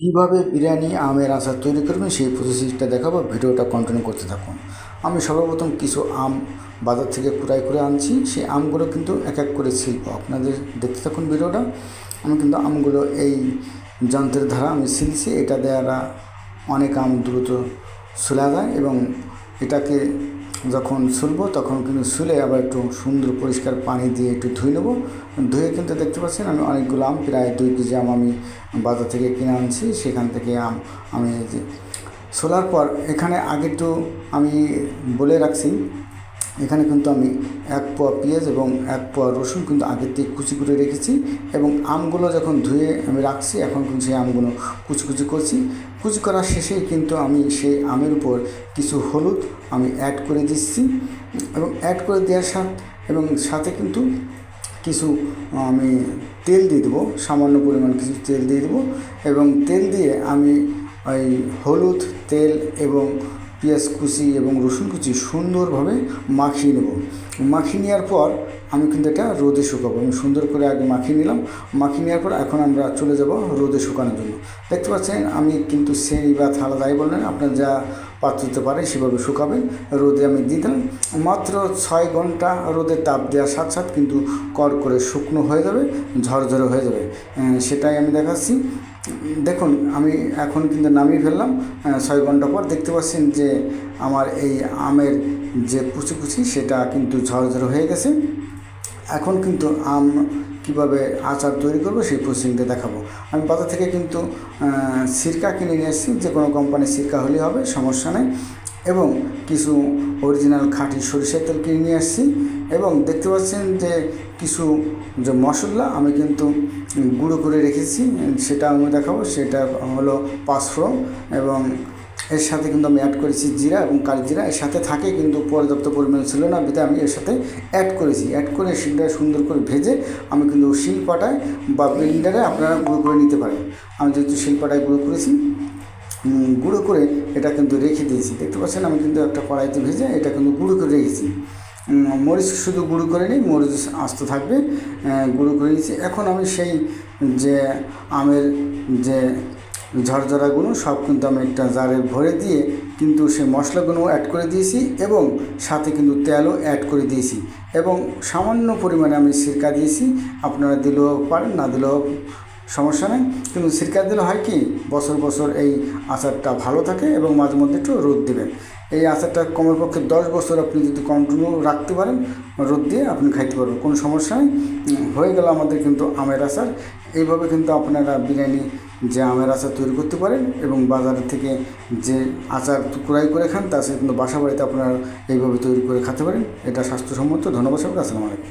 কীভাবে বিরিয়ানি, আমের আচার তৈরি করবেন সেই প্রসেসিংটা দেখাবো। ভিডিওটা কন্টিনিউ করতে থাকুন। আমি সর্বপ্রথম কিছু আম বাজার থেকে কুড়াই করে আনছি। সেই আমগুলো কিন্তু এক এক করে ছিলব। আপনাদের দেখতে থাকুন ভিডিওটা। আমি কিন্তু আমগুলো এই যন্ত্রের দ্বারা আমি ছিলছি। এটা দ্বারা অনেক আম দ্রুত সোলা যায় এবং এটাকে যখন শুলবো তখন কিন্তু শুলে আবার একটু সুন্দর পরিষ্কার পানি দিয়ে একটু ধুয়ে নেব। ধুয়ে কিন্তু দেখতে পাচ্ছেন আমি অনেকগুলো আম, প্রায় দুই কেজি আম আমি বাজার থেকে কিনে আনছি। সেখান থেকে আম আমি সোলার পর এখানে আগে একটু আমি বলে রাখছি এখানে কিন্তু আমি এক পোয়া পেঁয়াজ এবং এক পোয়া রসুন কিন্তু আগের থেকে কুচি করে রেখেছি এবং আমগুলো যখন ধুয়ে আমি রাখছি, এখন কিন্তু সেই আমগুলো কুচি কুচি করছি। কুচি করার শেষেই কিন্তু আমি সেই আমের উপর কিছু হলুদ আমি অ্যাড করে দিচ্ছি এবং অ্যাড করে দেওয়ার সাথে, এবং সাথে কিন্তু কিছু আমি তেল দিয়ে দেবো, সামান্য পরিমাণ কিছু তেল দিয়ে দেবো এবং তেল দিয়ে আমি ওই হলুদ, তেল এবং পেঁয়াজ কুচি এবং রসুন কুচি সুন্দরভাবে মাখিয়ে নেব। মাখিয়ে নেওয়ার পর আমি কিন্তু এটা রোদে শুকাবো। আমি সুন্দর করে আগে মাখিয়ে নিলাম। মাখিয়ে নেওয়ার পর এখন আমরা চলে যাব রোদে শুকানোর জন্য। দেখতে পাচ্ছেন, আমি কিন্তু সেই বা থালা দায়ী বললেন। আপনার যা পাত্রতে পারে, সেভাবে শুকাবে। রোদে আমি দিয়ে দিলাম মাত্র ছয় ঘণ্টা রোদে তাপ দেওয়ার সাথে সাথে কিন্তু কর করে শুকনো হয়ে যাবে, ঝরঝরে হয়ে যাবে। সেটাই আমি দেখাচ্ছি। দেখুন, আমি এখন কিন্তু নামিয়ে ফেললাম। ছয় ঘণ্টা পর দেখতে পাচ্ছেন যে আমার এই আমের যে কুচি কুচি, সেটা কিন্তু ঝরঝরে হয়ে গেছে। এখন কিন্তু আম কীভাবে আচার তৈরি করব সেই প্রসেসিংটা দেখাবো। আমি বাজার থেকে কিন্তু সিরকা কিনে নিয়ে এসেছি। যে কোনো কোম্পানির সিরকা হলেই হবে, সমস্যা নেই। এবং কিছু অরিজিনাল খাঁটি সরিষার তেল কিনে নিয়ে আসছি এবং দেখতে পাচ্ছেন যে কিছু যে মশলা আমি কিন্তু গুঁড়ো করে রেখেছি। সেটা আমি দেখাবো। সেটা হলো পাঁচফোড়ন এবং এর সাথে কিন্তু আমি অ্যাড করেছি জিরা এবং কালি জিরা। এর সাথে থাকে কিন্তু পর্যাপ্ত পরিমাণ ছিল না বিধে আমি এর সাথে অ্যাড করেছি। অ্যাড করে সেটা সুন্দর করে ভেজে আমি কিন্তু শিলপাটায় বা ব্লেন্ডারে আপনারা গুঁড়ো করে নিতে পারেন। আমি যেহেতু শিলপাটায় গুঁড়ো করেছি গুঁড়ো করে এটা কিন্তু রেখে দিয়েছি। দেখতে পাচ্ছেন আমি কিন্তু একটা কড়াইতে ভেজে এটা কিন্তু গুঁড়ো করে রেখেছি। মরিচ শুধু গুঁড়ো করে নিই, মরিচ আস্ত থাকবে গুঁড়ো করে নিয়েছি। এখন আমি সেই যে আমের যে ঝরঝরাগুলো সব কিন্তু আমি একটা জারে ভরে দিয়ে কিন্তু সে মশলাগুলো অ্যাড করে দিয়েছি এবং সাথে কিন্তু তেলও অ্যাড করে দিয়েছি এবং সামান্য পরিমাণে আমি সিরকা দিয়েছি। আপনারা দিলেও পারেন, না দিলেও সমস্যা নেই। কিন্তু সিরকা দিলে হয় কি, বছর বছর এই আচারটা ভালো থাকে এবং মাঝে মধ্যে একটু রোদ দেবেন এই আচারটা কমের পক্ষে দশ বছর আপনি যদি কন্টিনিউ রাখতে পারেন, রোদ দিয়ে আপনি খাইতে পারবেন, কোনো সমস্যা নেই। হয়ে গেল আমাদের কিন্তু আমের আচার। এইভাবে কিন্তু আপনারা বিরিয়ানি যে আমের আচার তৈরি করতে পারেন এবং বাজার থেকে যে আচার ক্রয় করে খান, তা সে কিন্তু বাসা বাড়িতে আপনারা এইভাবে তৈরি করে খেতে পারেন। এটা স্বাস্থ্যসম্মত। ধন্যবাদ সবাইকে। আসসালামু আলাইকুম।